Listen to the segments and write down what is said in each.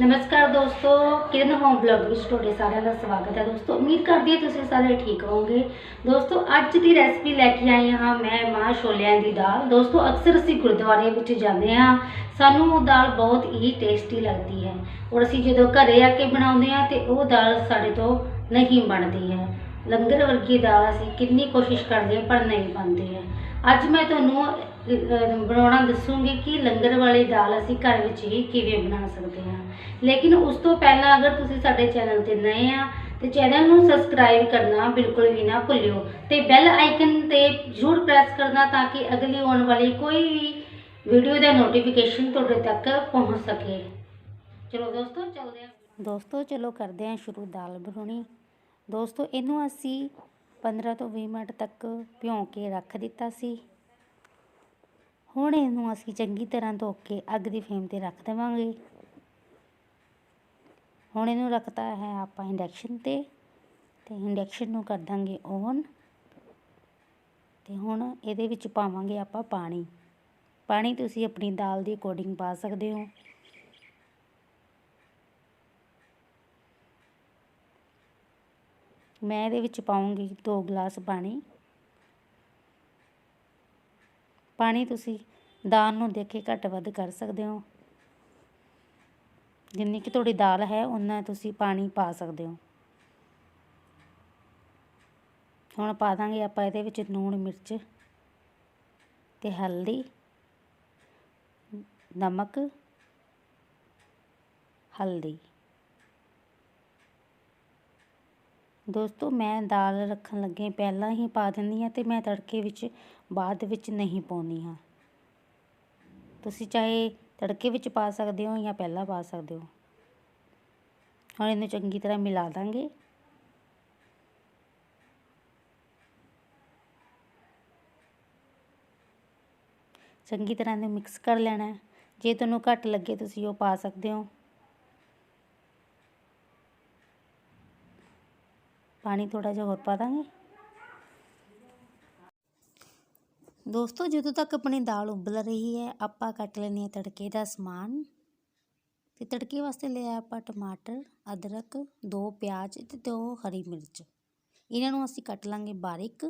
ਨਮਸਕਾਰ ਦੋਸਤੋ, ਕਿਰਨ home blog ਵਿੱਚ ਤੁਹਾਡੇ ਸਾਰਿਆਂ ਦਾ ਸਵਾਗਤ ਹੈ ਦੋਸਤੋ। ਉਮੀਦ ਕਰਦੀ ਹਾਂ ਤੁਸੀਂ ਸਾਰੇ ਠੀਕ ਹੋਵੋਗੇ। ਦੋਸਤੋ, ਅੱਜ ਦੀ ਰੈਸਪੀ ਲੈ ਕੇ ਆਈ ਹਾਂ ਮੈਂ ਮਾਂ ਛੋਲਿਆਂ ਦੀ ਦਾਲ। ਦੋਸਤੋ, ਅਕਸਰ ਅਸੀਂ ਗੁਰਦੁਆਰੇ ਵਿੱਚ ਜਾਂਦੇ ਹਾਂ। ਸਾਨੂੰ ਉਹ ਦਾਲ ਬਹੁਤ ਹੀ ਟੇਸਟੀ ਲੱਗਦੀ ਹੈ। ਔਰ ਅਸੀਂ ਜਦੋਂ ਘਰੇ ਆ ਕੇ ਬਣਾਉਂਦੇ ਹਾਂ ਤੇ ਉਹ ਦਾਲ ਸਾਡੇ ਤੋਂ ਨਹੀਂ ਬਣਦੀ ਹੈ। ਲੰਗਰ ਵਰਗੀ ਦਾਲ ਅਸੀਂ ਕਿੰਨੀ ਕੋਸ਼ਿਸ਼ ਕਰਦੇ ਹਾਂ ਪਰ ਨਹੀਂ ਬਣਦੀ ਹੈ। ਅੱਜ ਮੈਂ ਤੁਹਾਨੂੰ ਬਣਾਉਣਾ ਦੱਸੂਗੀ ਕਿ ਲੰਗਰ ਵਾਲੀ ਦਾਲ ਅਸੀਂ ਘਰ ਵਿੱਚ ਹੀ ਕਿਵੇਂ ਬਣਾ ਸਕਦੇ ਹਾਂ। ਲੇਕਿਨ ਉਸ ਤੋਂ ਪਹਿਲਾਂ ਅਗਰ ਤੁਸੀਂ ਸਾਡੇ ਚੈਨਲ ਤੇ ਨਏ ਆ, ਤੇ ਚੈਨਲ ਨੂੰ ਸਬਸਕ੍ਰਾਈਬ ਕਰਨਾ ਬਿਲਕੁਲ ਵੀ ਨਾ ਭੁੱਲਿਓ ਤੇ ਬੈਲ ਆਈਕਨ ਤੇ ਜ਼ਰੂਰ ਪ੍ਰੈਸ ਕਰਨਾ ਤਾਂ ਕਿ ਅਗਲੀ ਆਉਣ ਵਾਲੀ ਕੋਈ ਵੀ ਵੀਡੀਓ ਦਾ ਨੋਟੀਫਿਕੇਸ਼ਨ ਤੁਹਾਡੇ ਤੱਕ ਪਹੁੰਚ ਸਕੇ। ਚਲੋ ਦੋਸਤੋ, ਚੱਲਦੇ ਹਾਂ। ਦੋਸਤੋ, ਚਲੋ ਕਰਦੇ ਹਾਂ ਸ਼ੁਰੂ ਦਾਲ ਬਣਾਉਣੀ। ਦੋਸਤੋ, ਇਹਨੂੰ ਅਸੀਂ 15 ਤੋਂ 20 ਮਿੰਟ ਤੱਕ ਭਿਉਂ ਕੇ ਰੱਖ ਦਿੱਤਾ ਸੀ। ਹੁਣ ਇਹਨੂੰ ਅਸੀਂ ਚੰਗੀ ਤਰ੍ਹਾਂ ਧੋ ਕੇ ਅੱਗ ਦੀ ਫਲੇਮ ਤੇ ਰੱਖ ਦੇਵਾਂਗੇ। ਹੁਣ ਇਹਨੂੰ ਰੱਖਤਾ ਹੈ ਆਪਾਂ ਇੰਡਕਸ਼ਨ ਤੇ। ਤੇ ਇੰਡਕਸ਼ਨ ਨੂੰ ਕਰ ਦਾਂਗੇ ਔਨ। ਤੇ ਹੁਣ ਇਹਦੇ ਵਿੱਚ ਪਾਵਾਂਗੇ ਆਪਾਂ ਪਾਣੀ। ਪਾਣੀ ਤੁਸੀਂ ਆਪਣੀ ਦਾਲ ਦੀ ਅਕੋਰਡਿੰਗ ਪਾ ਸਕਦੇ ਹੋ। ਮੈਂ ਇਹਦੇ ਵਿੱਚ ਪਾਉਂਗੀ 2 ਗਲਾਸ ਪਾਣੀ। ਪਾਣੀ ਤੁਸੀਂ ਦਾਲ ਨੂੰ ਦੇਖ ਕੇ ਘੱਟ ਵੱਧ ਕਰ ਸਕਦੇ ਹੋ। ਜਿੰਨੀ ਕਿ ਤੁਹਾਡੀ ਦਾਲ ਹੈ ਉਨਾ ਤੁਸੀਂ ਪਾਣੀ ਪਾ ਸਕਦੇ ਹੋ। ਹੁਣ ਪਾ ਦਾਂਗੇ ਆਪਾਂ ਇਹਦੇ ਵਿੱਚ ਲੂਣ, ਮਿਰਚ ਤੇ ਹਲਦੀ, ਨਮਕ, ਹਲਦੀ। ਦੋਸਤੋ, ਮੈਂ ਦਾਲ ਰੱਖਣ ਲੱਗੇ ਪਹਿਲਾਂ ਹੀ ਪਾ ਦਿੰਦੀ ਹਾਂ ਅਤੇ ਮੈਂ ਤੜਕੇ ਵਿੱਚ, ਬਾਅਦ ਵਿੱਚ ਨਹੀਂ ਪਾਉਂਦੀ ਹਾਂ। ਤੁਸੀਂ ਚਾਹੇ ਤੜਕੇ ਵਿੱਚ ਪਾ ਸਕਦੇ ਹੋ ਜਾਂ ਪਹਿਲਾਂ ਪਾ ਸਕਦੇ ਹੋ। ਹੁਣ ਇਹਨੂੰ ਚੰਗੀ ਤਰ੍ਹਾਂ ਮਿਲਾ ਦਾਂਗੇ। ਚੰਗੀ ਤਰ੍ਹਾਂ ਇਹਨੂੰ ਮਿਕਸ ਕਰ ਲੈਣਾ ਜੇ ਤੁਹਾਨੂੰ ਘੱਟ ਲੱਗੇ, ਤੁਸੀਂ ਉਹ ਪਾ ਸਕਦੇ ਹੋ। ਪਾਣੀ ਥੋੜਾ ਜਿਹਾ ਹੋਰ ਪਾ ਦਾਂਗੇ। ਦੋਸਤੋ, ਜਦੋਂ ਤੱਕ ਆਪਣੀ ਦਾਲ ਉਬਲ ਰਹੀ ਹੈ, ਆਪਾਂ ਕੱਟ ਲੈਣੀ ਹੈ ਤੜਕੇ ਦਾ ਸਮਾਨ। ਤੇ ਤੜਕੇ ਵਾਸਤੇ ਲਿਆ ਆਪਾਂ ਟਮਾਟਰ, ਅਦਰਕ, ਦੋ ਪਿਆਜ਼ ਤੇ ਦੋ ਹਰੀ ਮਿਰਚ। ਇਹਨਾਂ ਨੂੰ ਅਸੀਂ ਕੱਟ ਲਾਂਗੇ ਬਾਰੀਕ।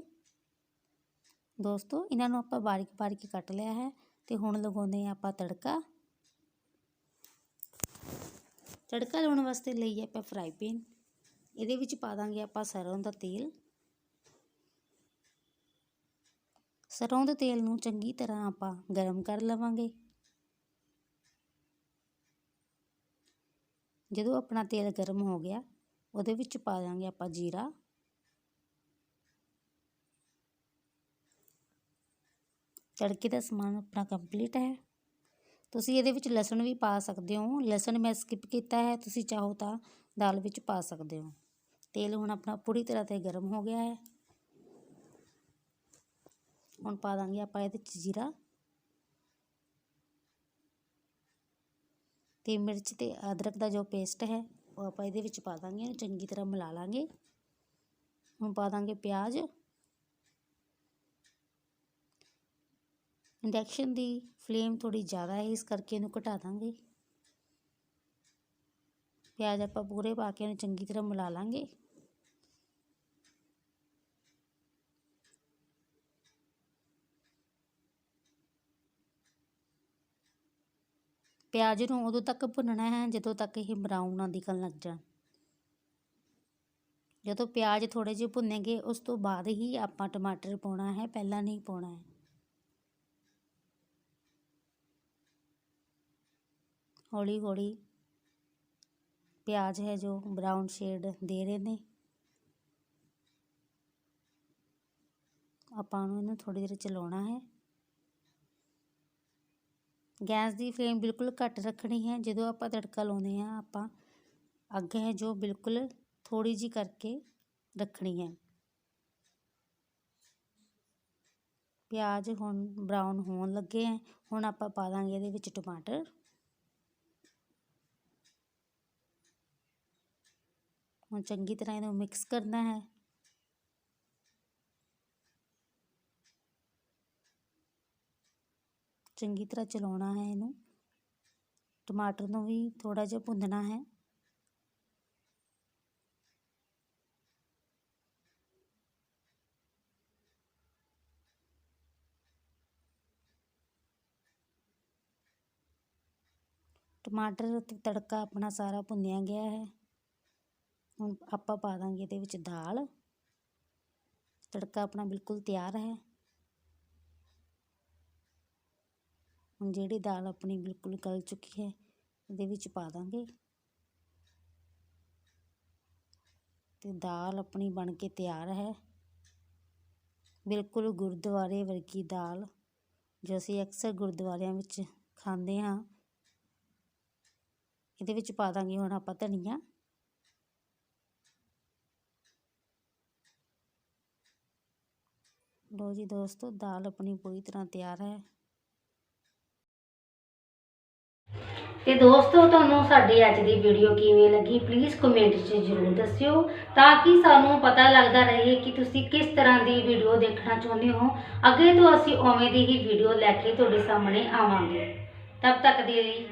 ਦੋਸਤੋ, ਇਹਨਾਂ ਨੂੰ ਆਪਾਂ ਬਾਰੀਕ ਬਾਰੀਕ ਕੱਟ ਲਿਆ ਹੈ ਤੇ ਹੁਣ ਲਗਾਉਂਦੇ ਆ ਆਪਾਂ ਤੜਕਾ। ਤੜਕਾ ਲਾਉਣ ਵਾਸਤੇ ਲਈ ਆਪਾਂ ਫਰਾਈ ਪੈਨ ਇਹਦੇ ਵਿੱਚ ਪਾ ਦਾਂਗੇ ਆਪਾਂ ਸਰੋਂ ਦਾ ਤੇਲ। ਸਰੋਂ ਦੇ ਤੇਲ ਨੂੰ ਚੰਗੀ ਤਰ੍ਹਾਂ ਆਪਾਂ ਗਰਮ ਕਰ ਲਵਾਂਗੇ। ਜਦੋਂ ਆਪਣਾ ਤੇਲ ਗਰਮ ਹੋ ਗਿਆ, ਉਹਦੇ ਵਿੱਚ ਪਾ ਦਾਂਗੇ ਆਪਾਂ ਜੀਰਾ। ਤੜਕੇ ਦਾ ਸਮਾਨ ਆਪਣਾ ਕੰਪਲੀਟ ਹੈ। ਤੁਸੀਂ ਇਹਦੇ ਵਿੱਚ ਲਸਣ ਵੀ ਪਾ ਸਕਦੇ ਹੋ। ਲਸਣ ਮੈਂ ਸਕਿਪ ਕੀਤਾ ਹੈ। ਤੁਸੀਂ ਚਾਹੋ ਤਾਂ ਦਾਲ ਵਿੱਚ ਪਾ ਸਕਦੇ ਹੋ। ਤੇਲ ਹੁਣ ਆਪਣਾ ਪੂਰੀ ਤਰ੍ਹਾਂ ਤੇ ਗਰਮ ਹੋ ਗਿਆ ਹੈ ਹੁਣ ਪਾ ਦਾਂਗੇ ਆਪਾਂ ਇਹਦੇ ਚ ਜੀਰਾ ਤੇ ਮਿਰਚ ਤੇ ਅਦਰਕ ਦਾ ਜੋ ਪੇਸਟ ਹੈ ਉਹ ਆਪਾਂ ਇਹਦੇ ਵਿੱਚ ਪਾ ਦਾਂਗੇ ਇਹਨੂੰ ਚੰਗੀ ਤਰ੍ਹਾਂ ਮਿਲਾ ਲਾਂਗੇ ਹੁਣ ਪਾ ਦਾਂਗੇ ਪਿਆਜ਼ ਇੰਡਕਸ਼ਨ ਦੀ ਫਲੇਮ ਥੋੜੀ ਜ਼ਿਆਦਾ ਹੈ ਇਸ ਕਰਕੇ ਇਹਨੂੰ ਘਟਾ ਦਾਂਗੇ ਪਿਆਜ਼ ਆਪਾਂ ਪੂਰੇ ਪਾ ਕੇ ਇਹਨੂੰ ਚੰਗੀ ਤਰ੍ਹਾਂ ਮਿਲਾ ਲਾਂਗੇ ਪਿਆਜ਼ ਨੂੰ ਉਦੋਂ ਤੱਕ ਭੁੰਨਣਾ ਹੈ ਜਦੋਂ ਤੱਕ ਇਹ ਬਰਾਊਨ ਨਾ ਦਿਖਣ ਲੱਗ ਜਾਣ। ਜਦੋਂ ਪਿਆਜ਼ ਥੋੜੇ ਜਿਹੇ ਭੁੰਨੇਗੇ, ਉਸ ਤੋਂ ਬਾਅਦ ਹੀ ਆਪਾਂ ਟਮਾਟਰ ਪਾਉਣਾ ਹੈ, ਪਹਿਲਾਂ ਨਹੀਂ ਪਾਉਣਾ ਹੈ। ਹੌਲੀ ਹੌਲੀ ਪਿਆਜ਼ ਹੈ ਜੋ ਬਰਾਊਨ ਸ਼ੇਡ ਦੇ ਰਹੇ ਨੇ। ਆਪਾਂ ਨੂੰ ਇਹਨੂੰ ਥੋੜੀ ਦੇਰ ਚਲਾਉਣਾ ਹੈ। ਗੈਸ ਦੀ ਫਲੇਮ ਬਿਲਕੁਲ ਘੱਟ ਰੱਖਣੀ ਹੈ। ਜਦੋਂ ਆਪਾਂ ਤੜਕਾ ਲਾਉਂਦੇ ਆ ਆਪਾਂ ਅੱਗ ਹੈ ਜੋ ਬਿਲਕੁਲ ਥੋੜੀ ਜੀ ਕਰਕੇ ਰੱਖਣੀ ਹੈ। ਪਿਆਜ਼ ਹੁਣ ਬਰਾਊਨ ਹੋਣ ਲੱਗੇ ਹੈ। ਹੁਣ ਆਪਾਂ ਪਾ ਦਾਂਗੇ ਇਹਦੇ ਵਿੱਚ ਟਮਾਟਰ। ਹੁਣ ਚੰਗੀ ਤਰ੍ਹਾਂ ਇਹਨੂੰ ਮਿਕਸ ਕਰਨਾ ਹੈ। ਚੰਗੀ ਤਰ੍ਹਾਂ ਚਲਾਉਣਾ ਹੈ ਇਹਨੂੰ। ਟਮਾਟਰ ਨੂੰ ਵੀ ਥੋੜਾ ਜਿਹਾ ਭੁੰਨਣਾ ਹੈ। ਟਮਾਟਰ ਤੇ ਤੜਕਾ ਆਪਣਾ ਸਾਰਾ ਭੁੰਨਿਆ ਗਿਆ ਹੈ। ਹੁਣ ਆਪਾਂ ਪਾ ਦਾਂਗੇ ਇਹਦੇ ਵਿੱਚ ਦਾਲ। ਤੜਕਾ ਆਪਣਾ ਬਿਲਕੁਲ ਤਿਆਰ ਹੈ। ਹੁਣ ਜਿਹੜੀ ਦਾਲ ਆਪਣੀ ਬਿਲਕੁਲ ਗਲ ਚੁੱਕੀ ਹੈ ਇਹਦੇ ਵਿੱਚ ਪਾ ਦਾਂਗੇ। ਤੇ ਦਾਲ ਆਪਣੀ ਬਣ ਕੇ ਤਿਆਰ ਹੈ। ਬਿਲਕੁਲ ਗੁਰਦੁਆਰੇ ਵਰਗੀ ਦਾਲ, ਜੋ ਅਸੀਂ ਅਕਸਰ ਗੁਰਦੁਆਰਿਆਂ ਵਿੱਚ ਖਾਂਦੇ ਹਾਂ। ਇਹਦੇ ਵਿੱਚ ਪਾ ਦਾਂਗੇ ਹੁਣ ਆਪਾਂ ਧਨੀਆ। ਲੋ ਜੀ ਦੋਸਤੋ, ਦਾਲ ਆਪਣੀ ਪੂਰੀ ਤਰ੍ਹਾਂ ਤਿਆਰ ਹੈ। ਤੇ ਦੋਸਤੋ, ਤੁਹਾਨੂੰ ਸਾਡੀ ਅੱਜ ਦੀ ਵੀਡੀਓ ਕਿਵੇਂ ਲੱਗੀ ਪਲੀਜ਼ ਕਮੈਂਟ 'ਚ ਜ਼ਰੂਰ ਦੱਸਿਓ, ਤਾਂ ਕਿ ਸਾਨੂੰ ਪਤਾ ਲੱਗਦਾ ਰਹੇ ਕਿ ਤੁਸੀਂ ਕਿਸ ਤਰ੍ਹਾਂ ਦੀ ਵੀਡੀਓ ਦੇਖਣਾ ਚਾਹੁੰਦੇ ਹੋ। ਅੱਗੇ ਤੋਂ ਅਸੀਂ ਉਵੇਂ ਦੀ ਹੀ ਵੀਡੀਓ ਲੈ ਕੇ ਤੁਹਾਡੇ ਸਾਹਮਣੇ ਆਵਾਂਗੇ। ਤਬ ਤੱਕ ਦੇ ਲਈ